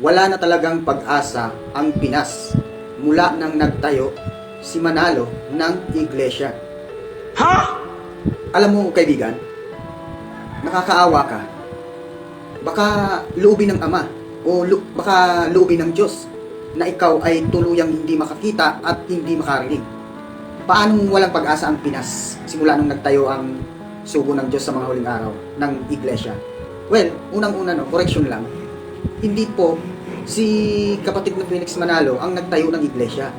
wala na talagang pag-asa ang Pinas mula nang nagtayo si Manalo ng iglesia. Ha? Alam mo, kaibigan, nakakaawa ka. Baka loobin ng Ama o lu- baka loobin ng Diyos na ikaw ay tuluyang hindi makakita at hindi makarinig. Paano walang pag-asa ang Pinas simula nung nagtayo ang sugo ng Diyos sa mga huling araw ng iglesia? Well, unang-una no, correction lang. Hindi po si kapatid na Phoenix Manalo ang nagtayo ng iglesia.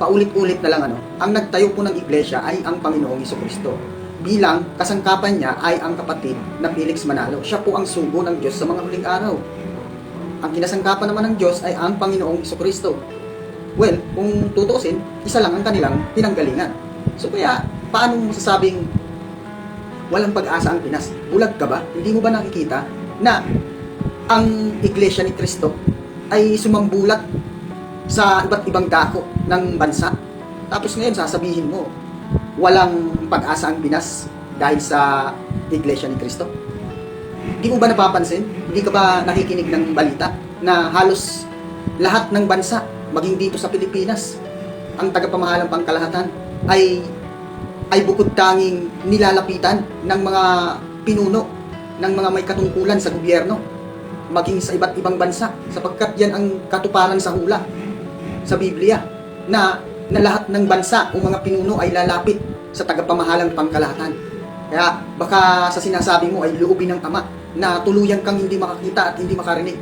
Paulit-ulit na lang ano, ang nagtayo po ng iglesia ay ang Panginoong Kristo. Bilang kasangkapan niya ay ang kapatid na Felix Manalo. Siya po ang sugo ng Diyos sa mga huling araw. Ang kinasangkapan naman ng Diyos ay ang Panginoong Kristo. Well, kung tutuusin, isa lang ang kanilang pinanggalingan. So kaya, paano mo masasabing walang pag-asa ang Pinas? Bulag ka ba? Hindi mo ba nakikita na ang Iglesia ni Kristo ay sumambulat sa iba't ibang dako ng bansa? Tapos ngayon, sasabihin mo, walang pag-asa ang Pinas dahil sa Iglesia ni Kristo? Hindi mo ba napapansin? Hindi ka ba nakikinig ng balita na halos lahat ng bansa, maging dito sa Pilipinas, ang tagapamahalang pangkalahatan ay ay bukod tanging nilalapitan ng mga pinuno ng mga may katungkulan sa gobyerno maging sa iba't ibang bansa sapagkat yan ang katuparan sa hula sa Biblia na na lahat ng bansa o mga pinuno ay lalapit sa tagapamahalang pangkalahatan. Kaya baka sa sinasabi mo ay loobin ng Ama na tuluyan kang hindi makakita at hindi makarinig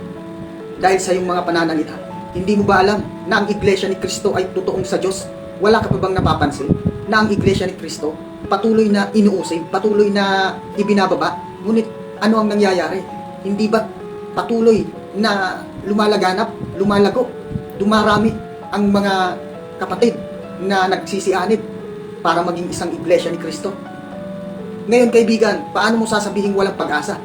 dahil sa iyong mga pananalita. Hindi mo ba alam na ang iglesia ni Kristo ay totoong sa Diyos? Wala ka pa bang napapansin na ang iglesia ni Kristo patuloy na inuusig, patuloy na ibinababa? Ngunit ano ang nangyayari? Hindi ba patuloy na lumalaganap, lumalago, dumarami ang mga kapatid na nagsisianib para maging isang iglesia ni Kristo? Ngayon kaibigan, paano mo sasabihin walang pag-asa?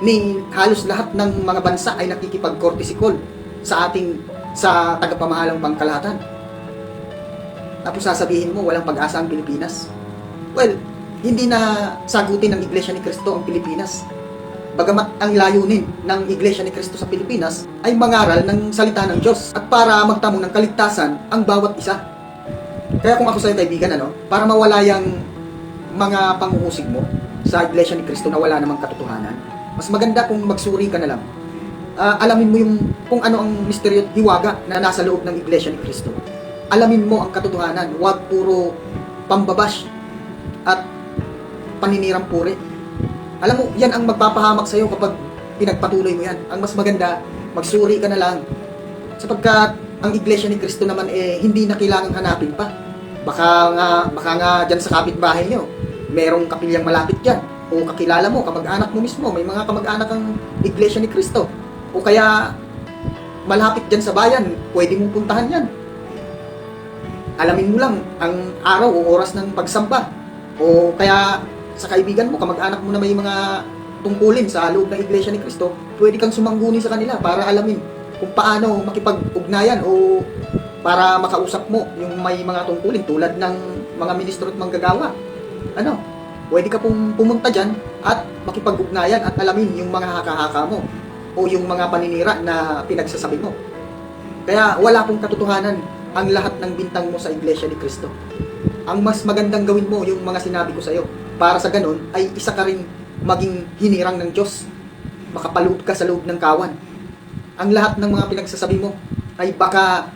Ni halos lahat ng mga bansa ay nakikipag-cortisikol sa ating sa tagapamahalang pangkalahatan. Tapos sasabihin mo walang pag-asa ang Pilipinas. Well, hindi na sagutin ng Iglesia ni Cristo ang Pilipinas. Bagamat ang layunin ng Iglesia ni Cristo sa Pilipinas ay mangaral ng salita ng Diyos at para magtamo ng kaligtasan ang bawat isa. Kaya kung ako sa'yo kaibigan, ano, para mawala yung mga panguhusig mo sa Iglesia ni Cristo na wala namang katotohanan, mas maganda kung magsuri ka na lang. Ah, alamin mo yung kung ano ang misteryo hiwaga na nasa loob ng Iglesia ni Cristo. Alamin mo ang katotohanan, huwag puro pambabash at paninirang puri. Alam mo, yan ang magpapahamak sa'yo kapag pinagpatuloy mo yan. Ang mas maganda, magsuri ka na lang. Sapagkat ang Iglesia ni Cristo naman eh hindi na kailangang hanapin pa. Baka nga, baka nga dyan sa kapitbahay nyo, merong kapilyang malapit dyan. O kakilala mo, kamag-anak mo mismo, may mga kamag-anak ang Iglesia ni Cristo. O kaya, malapit dyan sa bayan, pwede mong puntahan yan. Alamin mo lang ang araw o oras ng pagsamba. O kaya, sa kaibigan mo, kamag-anak mo na may mga tungkulin sa loob ng Iglesia ni Cristo, pwede kang sumangguni sa kanila para alamin kung paano makipag-ugnayan o para makausap mo yung may mga tungkulin tulad ng mga ministro at manggagawa. Ano? Pwede ka pong pumunta dyan at makipag-ugnayan at alamin yung mga haka-haka mo o yung mga paninira na pinagsasabi mo. Kaya wala pong katotohanan ang lahat ng bintang mo sa Iglesia ni Cristo. Ang mas magandang gawin mo yung mga sinabi ko sa iyo. Para sa ganun ay isa ka rin maging hinirang ng Diyos. Makapaloob ka sa loob ng kawan. Ang lahat ng mga pinagsasabi mo ay baka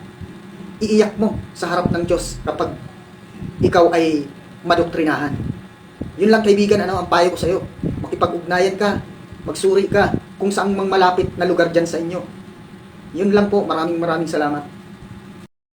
iiyak mo sa harap ng Diyos kapag ikaw ay madoktrinahan. Yun lang kaibigan, ano ang payo ko sa iyo. Makipag-ugnayan ka, magsuri ka kung saan mang malapit na lugar dyan sa inyo. Yun lang po, maraming maraming salamat.